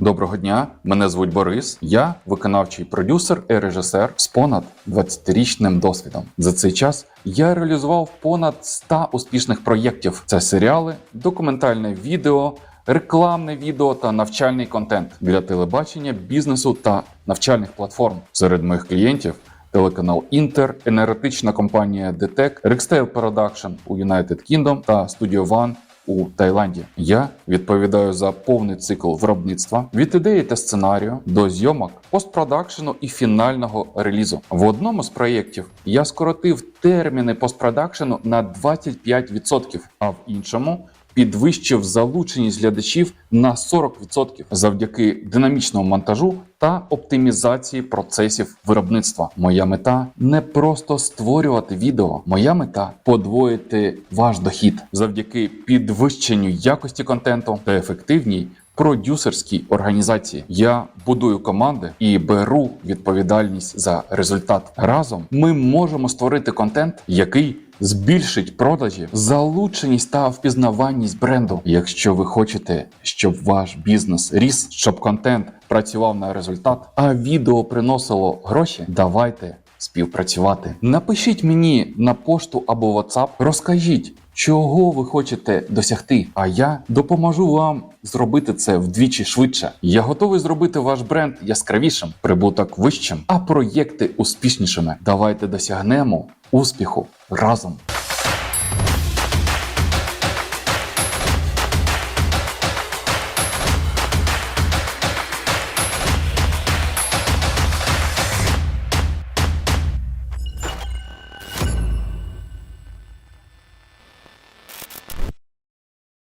Доброго дня, мене звуть Борис. Я виконавчий продюсер і режисер з понад 20-річним досвідом. За цей час я реалізував понад 100 успішних проєктів: це серіали, документальне відео, рекламне відео та навчальний контент для телебачення, бізнесу та навчальних платформ. Серед моїх клієнтів телеканал Інтер, енергетична компанія DTEC, Rextail Production у United Kingdom та Studio One у Таїланді. Я відповідаю за повний цикл виробництва від ідеї та сценарію до зйомок, постпродакшену і фінального релізу. В одному з проєктів я скоротив терміни постпродакшену на 25%, а в іншому підвищив залученість глядачів на 40% завдяки динамічному монтажу та оптимізації процесів виробництва. Моя мета не просто створювати відео. Моя мета подвоїти ваш дохід завдяки підвищенню якості контенту та ефективній продюсерській організації. Я будую команди і беру відповідальність за результат. Разом ми можемо створити контент, який збільшить продажі, залученість та впізнаваність бренду. Якщо ви хочете, щоб ваш бізнес ріс, щоб контент працював на результат, а відео приносило гроші, давайте співпрацювати. Напишіть мені на пошту або WhatsApp, розкажіть. Чого ви хочете досягти? А я допоможу вам зробити це вдвічі швидше. Я готовий зробити ваш бренд яскравішим, прибуток вищим, а проєкти успішнішими. Давайте досягнемо успіху разом.